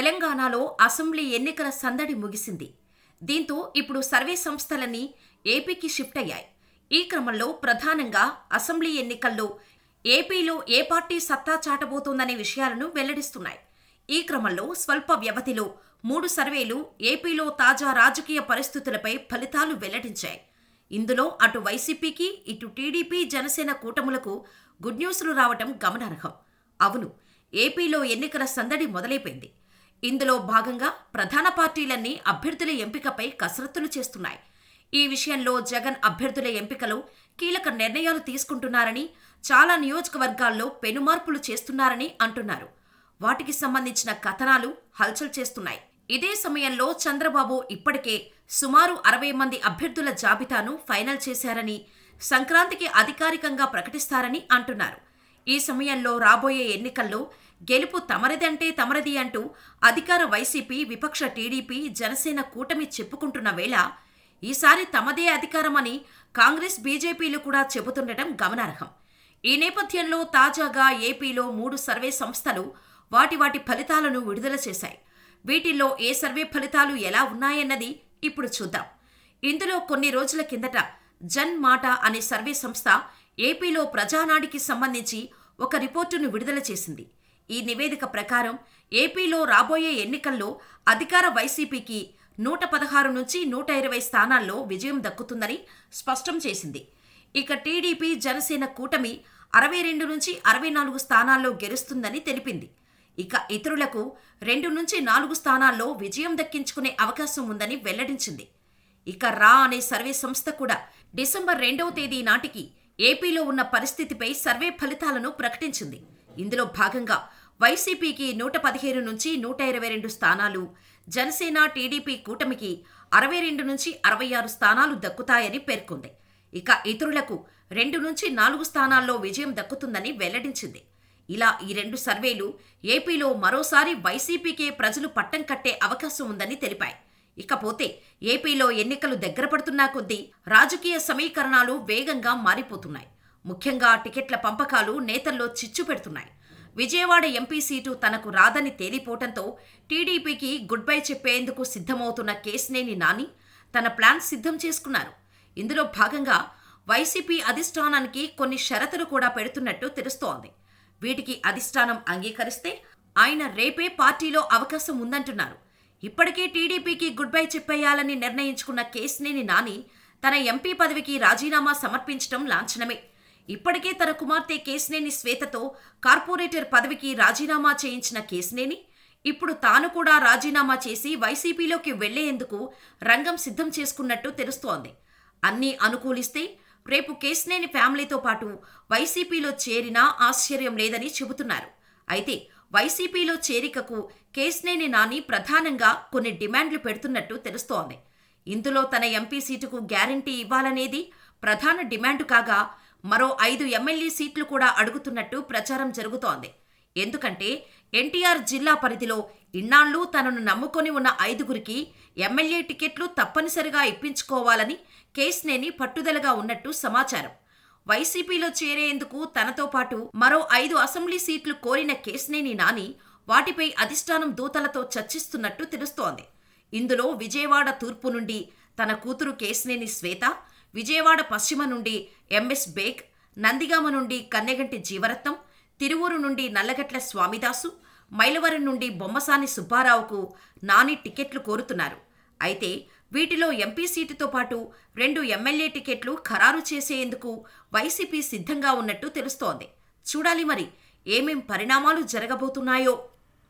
తెలంగాణలో అసెంబ్లీ ఎన్నికల సందడి ముగిసింది. దీంతో ఇప్పుడు సర్వే సంస్థలన్నీ ఏపీకి షిఫ్ట్ అయ్యాయి. ఈ క్రమంలో ప్రధానంగా అసెంబ్లీ ఎన్నికల్లో ఏపీలో ఏ పార్టీ సత్తా చాటబోతోందనే విషయాలను వెల్లడిస్తున్నాయి. ఈ క్రమంలో స్వల్ప వ్యవధిలో మూడు సర్వేలు ఏపీలో తాజా రాజకీయ పరిస్థితులపై ఫలితాలు వెల్లడించాయి. ఇందులో అటు వైసీపీకి ఇటు టీడీపీ జనసేన కూటములకు గుడ్ న్యూస్లు రావటం గమనార్హం. అవును ఏపీలో ఎన్నికల సందడి మొదలైపోయింది. ఇందులో భాగంగా ప్రధాన పార్టీలన్నీ అభ్యర్థుల ఎంపికపై కసరత్తులు చేస్తున్నాయి. ఈ విషయంలో జగన్ అభ్యర్థుల ఎంపికలో కీలక నిర్ణయాలు తీసుకుంటున్నారని చాలా నియోజకవర్గాల్లో పెనుమార్పులు చేస్తున్నారని అంటున్నారు. వాటికి సంబంధించిన కథనాలు హల్చల్ చేస్తున్నాయి. ఇదే సమయంలో చంద్రబాబు ఇప్పటికే సుమారు అరవై మంది అభ్యర్థుల జాబితాను ఫైనల్ చేశారని సంక్రాంతికి అధికారికంగా ప్రకటిస్తారని అంటున్నారు. ఈ సమయంలో రాబోయే ఎన్నికల్లో గెలుపు తమరిదంటే తమరిది అంటూ అధికార వైసీపీ విపక్ష టీడీపీ జనసేన కూటమి చెప్పుకుంటున్న వేళ ఈసారి తమదే అధికారమని కాంగ్రెస్ బీజేపీలు కూడా చెబుతుండటం గమనార్హం. ఈ నేపథ్యంలో తాజాగా ఏపీలో మూడు సర్వే సంస్థలు వాటి వాటి ఫలితాలను విడుదల చేశాయి. వీటిల్లో ఏ సర్వే ఫలితాలు ఎలా ఉన్నాయన్నది ఇప్పుడు చూద్దాం. ఇందులో కొన్ని రోజుల కిందట జన్ మాట అనే సర్వే సంస్థ ఏపీలో ప్రజానాడికి సంబంధించి ఒక రిపోర్టును విడుదల చేసింది. ఈ నివేదిక ప్రకారం ఏపీలో రాబోయే ఎన్నికల్లో అధికార వైసీపీకి నూట పదహారు నుంచి నూట ఇరవై స్థానాల్లో విజయం దక్కుతుందని స్పష్టం చేసింది. ఇక టీడీపీ జనసేన కూటమి అరవై రెండు నుంచి అరవై నాలుగు స్థానాల్లో గెలుస్తుందని తెలిపింది. ఇక ఇతరులకు రెండు నుంచి నాలుగు స్థానాల్లో విజయం దక్కించుకునే అవకాశం ఉందని వెల్లడించింది. ఇక రా అనే సర్వే సంస్థ కూడా డిసెంబర్ రెండవ తేదీ నాటికి ఏపీలో ఉన్న పరిస్థితిపై సర్వే ఫలితాలను ప్రకటించింది. ఇందులో భాగంగా వైసీపీకి నూట పదిహేను నుంచి నూట ఇరవై రెండు స్థానాలు. జనసేన టీడీపీ కూటమికి అరవై రెండు నుంచి అరవై ఆరు స్థానాలు దక్కుతాయని పేర్కొంది. ఇక ఇతరులకు రెండు నుంచి నాలుగు స్థానాల్లో విజయం దక్కుతుందని వెల్లడించింది. ఇలా ఈ రెండు సర్వేలు ఏపీలో మరోసారి వైసీపీకే ప్రజలు పట్టం కట్టే అవకాశం ఉందని తెలిపాయి. ఇకపోతే ఏపీలో ఎన్నికలు దగ్గర పడుతున్నా కొద్దీ రాజకీయ సమీకరణాలు వేగంగా మారిపోతున్నాయి. ముఖ్యంగా టికెట్ల పంపకాలు నేతల్లో చిచ్చు పెడుతున్నాయి. విజయవాడ ఎంపీ సీటు తనకు రాదని తేలిపోవటంతో టీడీపీకి గుడ్ బై చెప్పేందుకు సిద్ధమవుతున్న కేసినేని నాని తన ప్లాన్ సిద్ధం చేసుకున్నారు. ఇందులో భాగంగా వైసీపీ అధిష్టానానికి కొన్ని షరతులు కూడా పెడుతున్నట్టు తెలుస్తోంది. వీటికి అధిష్టానం అంగీకరిస్తే ఆయన రేపే పార్టీలో అవకాశం ఉందంటున్నారు. ఇప్పటికే టీడీపీకి గుడ్ బై చెప్పేయాలని నిర్ణయించుకున్న కేసినేని నాని తన ఎంపీ పదవికి రాజీనామా సమర్పించడం లాంఛనమే. ఇప్పటికే తన కుమార్తె కేసినేని శ్వేతతో కార్పొరేటర్ పదవికి రాజీనామా చేయించిన కేసినేని ఇప్పుడు తాను కూడా రాజీనామా చేసి వైసీపీలోకి వెళ్ళేందుకు రంగం సిద్ధం చేసుకున్నట్టు తెలుస్తోంది. అన్నీ అనుకూలిస్తే రేపు కేసినేని ఫ్యామిలీతో పాటు వైసీపీలో చేరినా ఆశ్చర్యం లేదని చెబుతున్నారు. అయితే వైసీపీలో చేరికకు కేసినేని నాని ప్రధానంగా కొన్ని డిమాండ్లు పెడుతున్నట్టు తెలుస్తోంది. ఇందులో తన ఎంపీ సీటుకు గ్యారంటీ ఇవ్వాలనేది ప్రధాన డిమాండ్ కాగా మరో ఐదు ఎమ్మెల్యే సీట్లు కూడా అడుగుతున్నట్టు ప్రచారం జరుగుతోంది. ఎందుకంటే ఎన్టీఆర్ జిల్లా పరిధిలో ఇన్నాళ్ళు తనను నమ్ముకొని ఉన్న ఐదుగురికి ఎమ్మెల్యే టికెట్లు తప్పనిసరిగా ఇప్పించుకోవాలని కేసినేని పట్టుదలగా ఉన్నట్టు సమాచారం. వైసీపీలో చేరేందుకు తనతో పాటు మరో ఐదు అసెంబ్లీ సీట్లు కోరిన కేసినేని నాని వాటిపై అధిష్టానం దూతలతో చర్చిస్తున్నట్టు తెలుస్తోంది. ఇందులో విజయవాడ తూర్పు నుండి తన కూతురు కేసినేని శ్వేత విజయవాడ పశ్చిమ నుండి ఎంఎస్ బేగ్ నందిగామ నుండి కన్నెగంటి జీవరత్నం తిరువూరు నుండి నల్లగట్ల స్వామిదాసు మైలవరం నుండి బొమ్మసాని సుబ్బారావుకు నాని టికెట్లు కోరుతున్నారు. అయితే వీటిలో ఎంపీ సీటుతో పాటు రెండు ఎమ్మెల్యే టికెట్లు ఖరారు చేసేందుకు వైసీపీ సిద్ధంగా ఉన్నట్టు తెలుస్తోంది. చూడాలి మరి ఏమేం పరిణామాలు జరగబోతున్నాయో.